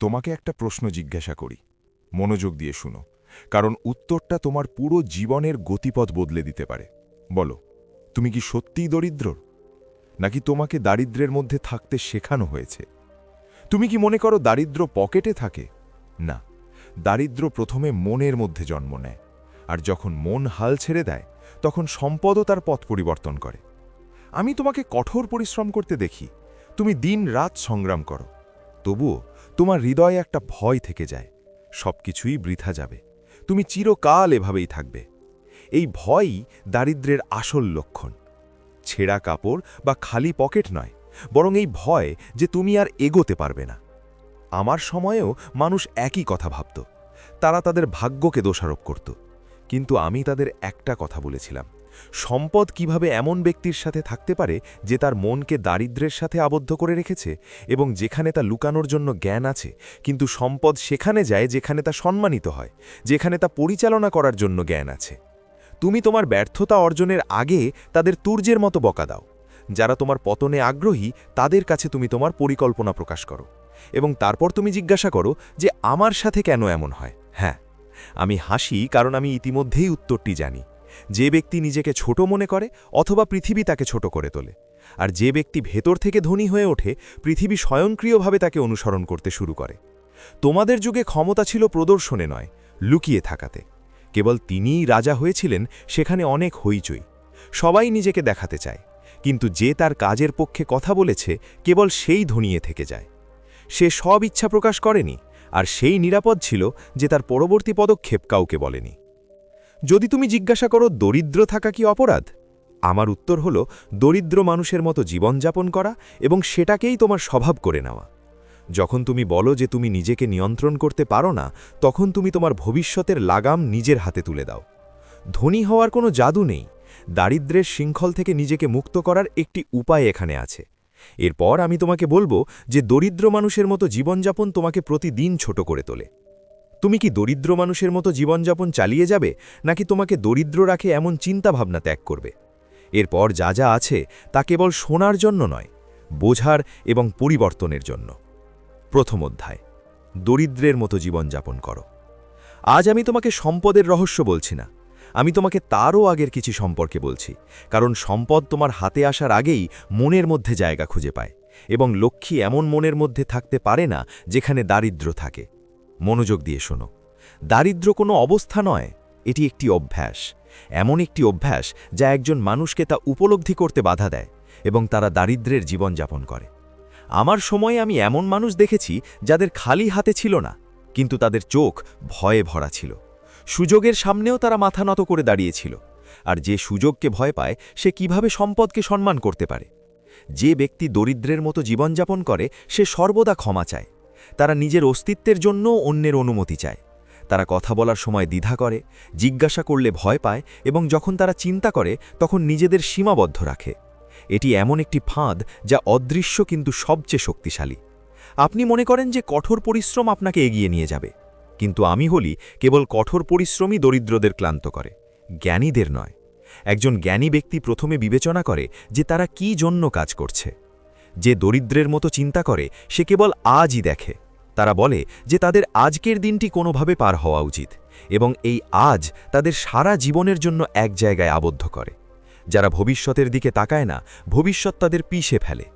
তোমাকে একটা প্রশ্ন জিজ্ঞাসা করি। মনোযোগ দিয়ে শুনো। কারণ উত্তরটা তোমার পুরো জীবনের গতিপথ বদলে দিতে পারে। বলো, তুমি কি সত্যিই দরিদ্র? নাকি তোমাকে দারিদ্র্যের মধ্যে থাকতে শেখানো হয়েছে? তুমি কি মনে করো দারিদ্র পকেটে থাকে? না, দারিদ্র প্রথমে মনের মধ্যে জন্ম নেয়। আর যখন মন হাল ছেড়ে দেয়, তখন সম্পদও তার পথ পরিবর্তন করে। আমি তোমাকে কঠোর পরিশ্রম করতে দেখি। তুমি দিন রাত সংগ্রাম করো। তবুও তোমার হৃদয়ে একটা ভয় থেকে যায়। সবকিছুই বৃথা যাবে। তুমি চিরকাল এভাবেই থাকবে। এই ভয়ই দারিদ্র্যের আসল লক্ষণ। ছেঁড়া কাপড় বা খালি পকেট নয়, বরং এই ভয় যে তুমি আর এগোতে পারবে না। আমার সময়েও মানুষ একই কথা ভাবত। তারা তাদের ভাগ্যকে দোষারোপ করত। কিন্তু আমি তাদের একটা কথা বলেছিলাম। সম্পদ কীভাবে এমন ব্যক্তির সাথে থাকতে পারে যে তার মনকে দারিদ্র্যের সাথে আবদ্ধ করে রেখেছে এবং যেখানে তা লুকানোর জন্য জ্ঞান আছে, কিন্তু সম্পদ সেখানে যায় যেখানে তা সম্মানিত হয়, যেখানে তা পরিচালনা করার জন্য জ্ঞান আছে। তুমি তোমার ব্যর্থতা অর্জনের আগে তাদের তুর্যের মতো বকা দাও। যারা তোমার পতনে আগ্রহী, তাদের কাছে তুমি তোমার পরিকল্পনা প্রকাশ করো এবং তারপর তুমি জিজ্ঞাসা করো যে আমার সাথে কেন এমন হয়। হ্যাঁ আমি হাসি কারণ আমি ইতিমধ্যেই উত্তরটি জানি। যে ব্যক্তি নিজেকে ছোট মনে করে অথবা পৃথিবী তাকে ছোট করে তোলে। আর যে ব্যক্তি ভেতর থেকে ধনী হয়ে ওঠে, পৃথিবী স্বয়ংক্রিয়ভাবে তাকে অনুসরণ করতে শুরু করে। তোমাদের যুগে ক্ষমতা ছিল প্রদর্শনে নয়, লুকিয়ে থাকাতে। কেবল তিনিই রাজা হয়েছিলেন, সেখানে অনেক হইচই। সবাই নিজেকে দেখাতে চায়। কিন্তু যে তার কাজের পক্ষে কথা বলেছে, কেবল সেই ধনিয়ে থেকে যায়। সে সব ইচ্ছা প্রকাশ করেনি, আর সেই নিরাপদ ছিল যে তার পরবর্তী পদক্ষেপ কাউকে বলেনি। যদি তুমি জিজ্ঞাসা করো, দরিদ্র থাকা কি অপরাধ? আমার উত্তর হল, দরিদ্র মানুষের মতো জীবনযাপন করা এবং সেটাকেই তোমার স্বভাব করে নেওয়া। যখন তুমি বলো যে তুমি নিজেকে নিয়ন্ত্রণ করতে পারো না, তখন তুমি তোমার ভবিষ্যতের লাগাম নিজের হাতে তুলে দাও। ধনী হওয়ার কোনো জাদু নেই। দারিদ্র্যের শৃঙ্খল থেকে নিজেকে মুক্ত করার একটি উপায় এখানে আছে। এরপর আমি তোমাকে বলব যে দরিদ্র মানুষের মতো জীবনযাপন তোমাকে প্রতিদিন ছোট করে তোলে। তুমি কি দরিদ্র মানুষের মতো জীবনযাপন চালিয়ে যাবে, নাকি তোমাকে দরিদ্র রাখে এমন চিন্তাভাবনা ত্যাগ করবে? এরপর যা যা আছে তা কেবল শোনার জন্য নয়, বোঝার এবং পরিবর্তনের জন্য। প্রথম অধ্যায়, দরিদ্রের মতো জীবনযাপন করো। আজ আমি তোমাকে সম্পদের রহস্য বলছি না, আমি তোমাকে তারও আগের কিছু সম্পর্কে বলছি, কারণ সম্পদ তোমার হাতে আসার আগেই মনের মধ্যে জায়গা খুঁজে পায়, এবং লক্ষ্মী এমন মনের মধ্যে থাকতে পারে না যেখানে দারিদ্র থাকে। মনোযোগ দিয়ে শোনো। দারিদ্র কোনো অবস্থা নয়, এটি একটি অভ্যাস। এমন একটি অভ্যাস যা একজন মানুষকে তা উপলব্ধি করতে বাধা দেয় এবং তারা দারিদ্রের জীবনযাপন করে। আমার সময়ে আমি এমন মানুষ দেখেছি যাদের খালি হাতে ছিল না, কিন্তু তাদের চোখ ভয়ে ভরা ছিল। সুযোগের সামনেও তারা মাথা নত করে দাঁড়িয়েছিল, আর যে সুযোগকে ভয় পায়, সে কীভাবে সম্পদকে সম্মান করতে পারে? যে ব্যক্তি দরিদ্রের মতো জীবনযাপন করে, সে সর্বদা ক্ষমা চায়। তারা নিজের অস্তিত্বের জন্য অন্যের অনুমতি চায়। তারা কথা বলার সময় দ্বিধা করে, জিজ্ঞাসা করলে ভয় পায় এবং যখন তারা চিন্তা করে, তখন নিজেদের সীমাবদ্ধ রাখে। এটি এমন একটি ফাঁদ যা অদৃশ্য কিন্তু সবচেয়ে শক্তিশালী। আপনি মনে করেন যে কঠোর পরিশ্রম আপনাকে এগিয়ে নিয়ে যাবে, কিন্তু আমি হলি কেবল কঠোর পরিশ্রমই দরিদ্রদের ক্লান্ত করে, জ্ঞানীদের নয়। একজন জ্ঞানী ব্যক্তি প্রথমে বিবেচনা করে যে তারা কি জন্য কাজ করছে। যে দরিদ্রের মতো চিন্তা করে, সে কেবল আজই দেখে। তারা বলে যে তাদের আজকের দিনটি কোনোভাবে পার হওয়া উচিত এবং এই আজ তাদের সারা জীবনের জন্য এক জায়গায় আবদ্ধ করে। যারা ভবিষ্যতের দিকে তাকায় না, ভবিষ্যৎ তাদের পিষে ফেলে।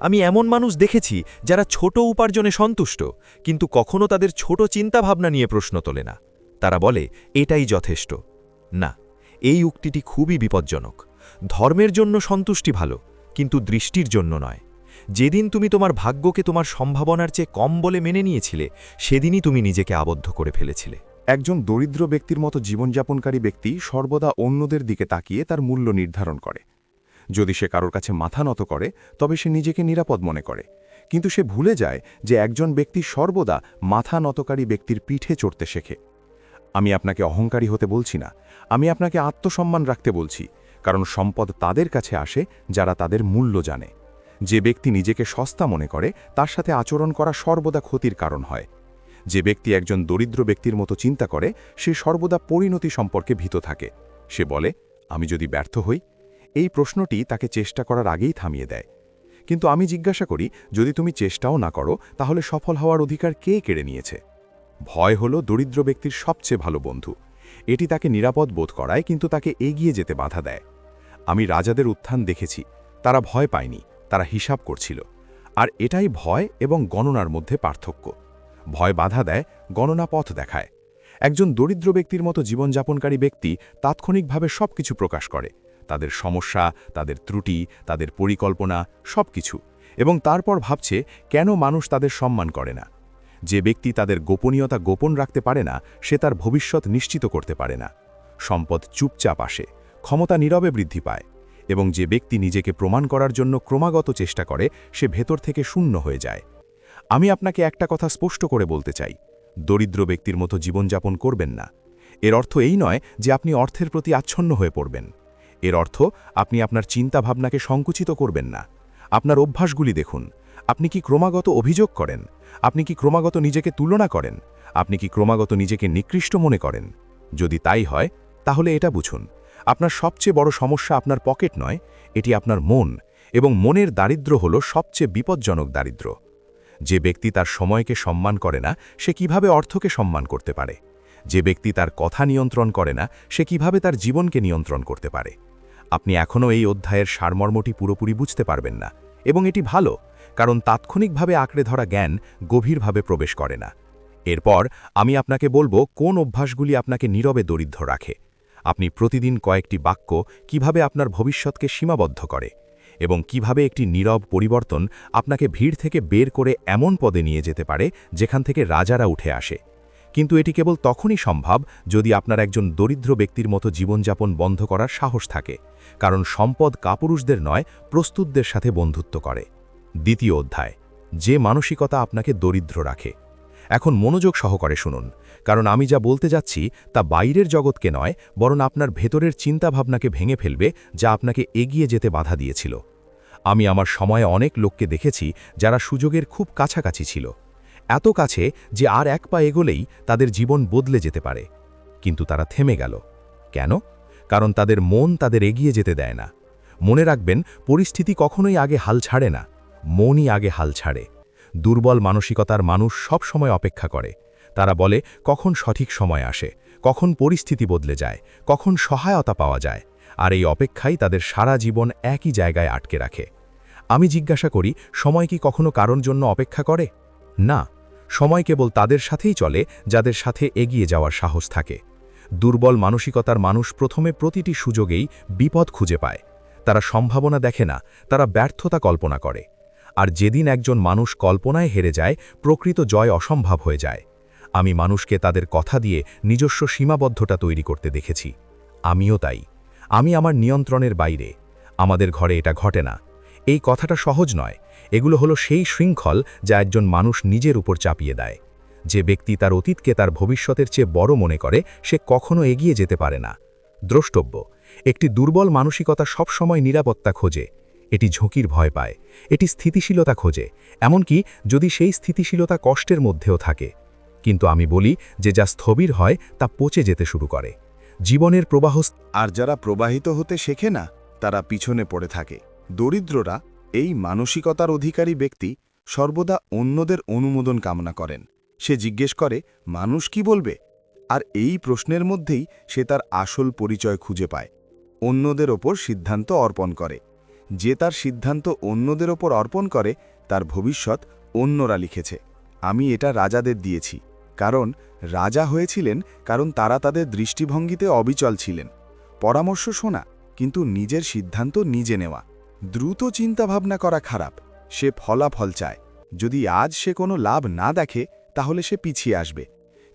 আমি এমন মানুষ দেখেছি যারা ছোট উপার্জনে সন্তুষ্ট, কিন্তু কখনো তাদের ছোট চিন্তাভাবনা নিয়ে প্রশ্ন তোলে না। তারা বলে, এটাই যথেষ্ট। না, এই উক্তিটি খুবই বিপজ্জনক। ধর্মের জন্য সন্তুষ্টি ভালো, কিন্তু দৃষ্টির জন্য নয়। যেদিন তুমি তোমার ভাগ্যকে তোমার সম্ভাবনার চেয়ে কম বলে মেনে নিয়েছিলে, সেদিনই তুমি নিজেকে আবদ্ধ করে ফেলেছিলে। একজন দরিদ্র ব্যক্তির মতো জীবনযাপনকারী ব্যক্তি সর্বদা অন্যদের দিকে তাকিয়ে তার মূল্য নির্ধারণ করে। যদি সে কারোর কাছে মাথা নত করে, তবে সে নিজেকে নিরাপদ মনে করে। কিন্তু সে ভুলে যায় যে একজন ব্যক্তি সর্বদা মাথা নতকারী ব্যক্তির পিঠে চড়তে শেখে। আমি আপনাকে অহংকারী হতে বলছি না, আমি আপনাকে আত্মসম্মান রাখতে বলছি, কারণ সম্পদ তাদের কাছে আসে যারা তাদের মূল্য জানে। যে ব্যক্তি নিজেকে সস্তা মনে করে, তার সাথে আচরণ করা সর্বদা ক্ষতির কারণ হয়। যে ব্যক্তি একজন দরিদ্র ব্যক্তির মতো চিন্তা করে, সে সর্বদা পরিণতি সম্পর্কে ভীত থাকে। সে বলে, আমি যদি ব্যর্থ হই? এই প্রশ্নটি তাকে চেষ্টা করার আগেই থামিয়ে দেয়। কিন্তু আমি জিজ্ঞাসা করি, যদি তুমি চেষ্টাও না করো, তাহলে সফল হওয়ার অধিকার কে কেড়ে নিয়েছে? ভয় হলো দরিদ্র ব্যক্তির সবচেয়ে ভালো বন্ধু। এটি তাকে নিরাপদ বোধ করায়, কিন্তু তাকে এগিয়ে যেতে বাধা দেয়। আমি রাজাদের উত্থান দেখেছি, তারা ভয় পায়নি। তারা হিসাব করছিল। আর এটাই ভয় এবং গণনার মধ্যে পার্থক্য। ভয় বাধা দেয়, গণনা পথ দেখায়। একজন দরিদ্র ব্যক্তির মতো জীবনযাপনকারী ব্যক্তি তাৎক্ষণিকভাবে সবকিছু প্রকাশ করে। তাদের সমস্যা, তাদের ত্রুটি, তাদের পরিকল্পনা, সবকিছু। এবং তারপর ভাবছে, কেন মানুষ তাদের সম্মান করে না? যে ব্যক্তি তাদের গোপনীয়তা গোপন রাখতে পারে না, সে তার ভবিষ্যৎ নিশ্চিত করতে পারে না। সম্পদ চুপচাপ আসে, ক্ষমতা নীরবে বৃদ্ধি পায়। এবং যে ব্যক্তি নিজেকে প্রমাণ করার জন্য ক্রমাগত চেষ্টা করে, সে ভেতর থেকে শূন্য হয়ে যায়। আমি আপনাকে একটা কথা স্পষ্ট করে বলতে চাই। দরিদ্র ব্যক্তির মতো জীবনযাপন করবেন না। এর অর্থ এই নয় যে আপনি অর্থের প্রতি আচ্ছন্ন হয়ে পড়বেন। এর অর্থ আপনি আপনার চিন্তাভাবনাকে সংকুচিত করবেন না। আপনার অভ্যাসগুলি দেখুন। আপনি কি ক্রমাগত অভিযোগ করেন? আপনি কি ক্রমাগত নিজেকে তুলনা করেন? আপনি কি ক্রমাগত নিজেকে নিকৃষ্ট মনে করেন? যদি তাই হয়, তাহলে এটা বুঝুন। আপনার সবচেয়ে বড় সমস্যা আপনার পকেট নয়, এটি আপনার মন, এবং মনের দারিদ্র্য হল সবচেয়ে বিপজ্জনক দারিদ্র্য। যে ব্যক্তি তার সময়কে সম্মান করে না, সে কীভাবে অর্থকে সম্মান করতে পারে? যে ব্যক্তি তার কথা নিয়ন্ত্রণ করে না, সে কীভাবে তার জীবনকে নিয়ন্ত্রণ করতে পারে? আপনি এখনও এই অধ্যায়ের সারমর্মটি পুরোপুরি বুঝতে পারবেন না, এবং এটি ভালো, কারণ তাৎক্ষণিকভাবে আঁকড়ে ধরা জ্ঞান গভীরভাবে প্রবেশ করে না। এরপর আমি আপনাকে বলব কোন অভ্যাসগুলি আপনাকে নীরবে দরিদ্র রাখে। আপনি প্রতিদিন কয়েকটি বাক্য কীভাবে আপনার ভবিষ্যৎকে সীমাবদ্ধ করে এবং কীভাবে একটি নীরব পরিবর্তন আপনাকে ভিড় থেকে বের করে এমন পদে নিয়ে যেতে পারে যেখান থেকে রাজারা উঠে আসে। কিন্তু এটি কেবল তখনই সম্ভব যদি আপনার একজন দরিদ্র ব্যক্তির মতো জীবনযাপন বন্ধ করার সাহস থাকে, কারণ সম্পদ কাপুরুষদের নয়, প্রস্তুতদের সাথে বন্ধুত্ব করে। দ্বিতীয় অধ্যায়, যে মানসিকতা আপনাকে দরিদ্র রাখে। এখন মনোযোগ সহকারে শুনুন। কারণ আমি যা বলতে যাচ্ছি তা বাইরের জগৎকে নয়, বরং আপনার ভেতরের চিন্তাভাবনাকে ভেঙে ফেলবে, যা আপনাকে এগিয়ে যেতে বাধা দিয়েছিল। আমি আমার সময়ে অনেক লোককে দেখেছি যারা সুযোগের খুব কাছাকাছি ছিল। এত কাছে যে আর এক পা এগোলেই তাদের জীবন বদলে যেতে পারে। কিন্তু তারা থেমে গেল। কেন? কারণ তাদের মন তাদের এগিয়ে যেতে দেয় না। মনে রাখবেন, পরিস্থিতি কখনোই আগে হাল ছাড়ে না। মনই আগে হাল ছাড়ে। দুর্বল মানসিকতার মানুষ সব সময় অপেক্ষা করে। তারা বলে, কখন সঠিক সময় আসে? কখন পরিস্থিতি বদলে যায়? কখন সহায়তা পাওয়া যায়? আর এই অপেক্ষাই তাদের সারা জীবন একই জায়গায় আটকে রাখে। আমি জিজ্ঞাসা করি, সময় কি কখনো কারণ জন্য অপেক্ষা করে? না। সময় কেবল তাদের সাথেই চলে, যাদের সাথে এগিয়ে যাওয়ার সাহস থাকে। দুর্বল মানসিকতার মানুষ প্রথমে প্রতিটি সুযোগেই বিপদ খুঁজে পায়। তারা সম্ভাবনা দেখে না, তারা ব্যর্থতা কল্পনা করে। আর যেদিন একজন মানুষ কল্পনায় হেরে যায়, প্রকৃত জয় অসম্ভব হয়ে যায়। আমি মানুষকে তাদের কথা দিয়ে নিজস্ব সীমাবদ্ধতা তৈরি করতে দেখেছি। আমিও তাই। আমি আমার নিয়ন্ত্রণের বাইরে। আমাদের ঘরে এটা ঘটে না। এই কথাটা সহজ নয়। এগুলো হলো সেই শৃঙ্খল যা একজন মানুষ নিজের উপর চাপিয়ে দেয়। যে ব্যক্তি তার অতীতকে তার ভবিষ্যতের চেয়ে বড় মনে করে, সে কখনো এগিয়ে যেতে পারে না। দ্রষ্টব্য। একটি দুর্বল মানসিকতা সবসময় নিরাপত্তা খোঁজে। এটি ঝুঁকির ভয় পায়। এটি স্থিতিশীলতা খোঁজে। এমনকি যদি সেই স্থিতিশীলতা কষ্টের মধ্যেও থাকে কিন্তু আমি বলি যে যা স্থবির হয় তা পচে যেতে শুরু করে। জীবনের প্রবাহ আর যারা প্রবাহিত হতে শেখে না, তারা পিছনে পড়ে থাকে। দরিদ্ররা এই মানসিকতার অধিকারী ব্যক্তি সর্বদা অন্যদের অনুমোদন কামনা করেন। সে জিজ্ঞেস করে, মানুষ কি বলবে? আর এই প্রশ্নের মধ্যেই সে তার আসল পরিচয় খুঁজে পায়। অন্যদের ওপর সিদ্ধান্ত অর্পণ করে। যে তার সিদ্ধান্ত অন্যদের ওপর অর্পণ করে, তার ভবিষ্যৎ অন্যরা লিখেছে। আমি এটা রাজাদের দিয়েছি। কারণ রাজা হয়েছিলেন কারণ তারা তাদের দৃষ্টিভঙ্গিতে অবিচল ছিলেন। পরামর্শ শোনা, কিন্তু নিজের সিদ্ধান্ত নিজে নেওয়া। দ্রুত চিন্তাভাবনা করা খারাপ, সে ফলাফল চায়। যদি আজ সে কোনো লাভ না দেখে, তাহলে সে পিছিয়ে আসবে।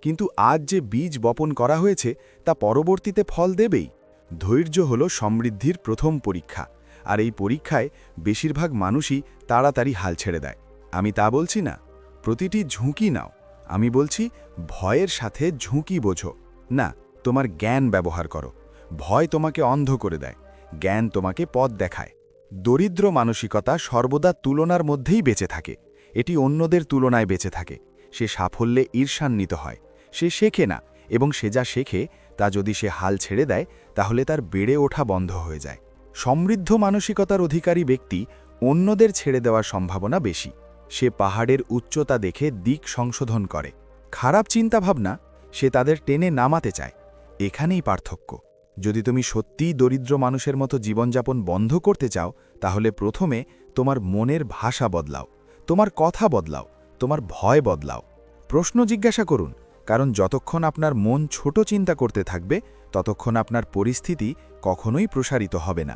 কিন্তু আজ যে বীজ বপন করা হয়েছে, তা পরবর্তীতে ফল দেবেই। ধৈর্য হল সমৃদ্ধির প্রথম পরীক্ষা, আর এই পরীক্ষায় বেশিরভাগ মানুষই তাড়াতাড়ি হাল ছেড়ে দেয়। আমি তা বলছি না, প্রতিটি ঝুঁকি নাও। আমি বলছি, ভয়ের সাথে ঝুঁকি বোঝো। না, তোমার জ্ঞান ব্যবহার করো। ভয় তোমাকে অন্ধ করে দেয়, জ্ঞান তোমাকে পথ দেখায়। দরিদ্র মানসিকতা সর্বদা তুলনার মধ্যেই বেঁচে থাকে। এটি অন্যদের তুলনায় বেঁচে থাকে। সে সাফল্যে ঈর্ষান্বিত হয়। সে শেখে না, এবং সে যা শেখে, তা যদি সে হাল ছেড়ে দেয়, তাহলে তার বেড়ে ওঠা বন্ধ হয়ে যায়। সমৃদ্ধ মানসিকতার অধিকারী ব্যক্তি অন্যদের ছেড়ে দেওয়ার সম্ভাবনা বেশি। সে পাহাড়ের উচ্চতা দেখে দিক সংশোধন করে। খারাপ চিন্তাভাবনা, সে তাদের টেনে নামাতে চায়। এখানেই পার্থক্য। যদি তুমি সত্যিই দরিদ্র মানুষের মতো জীবনযাপন বন্ধ করতে চাও, তাহলে প্রথমে তোমার মনের ভাষা বদলাও, তোমার কথা বদলাও, তোমার ভয় বদলাও। প্রশ্ন জিজ্ঞাসা করুন, কারণ যতক্ষণ আপনার মন ছোট চিন্তা করতে থাকবে, ততক্ষণ আপনার পরিস্থিতি কখনোই প্রসারিত হবে না।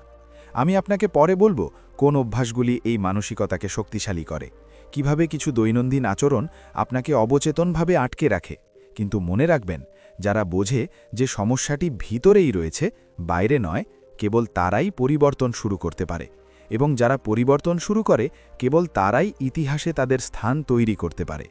আমি আপনাকে পরে বলব, কোন অভ্যাসগুলি এই মানসিকতাকে শক্তিশালী করে। কীভাবে কিছু দৈনন্দিন আচরণ আপনাকে অবচেতনভাবে আটকে রাখে। কিন্তু মনে রাখবেন, যারা বোঝে যে সমস্যাটি ভিতরেই রয়েছে, বাইরে নয়, কেবল তারাই পরিবর্তন শুরু করতে পারে এবং যারা পরিবর্তন শুরু করে, কেবল তারাই ইতিহাসে তাদের স্থান তৈরি করতে পারে।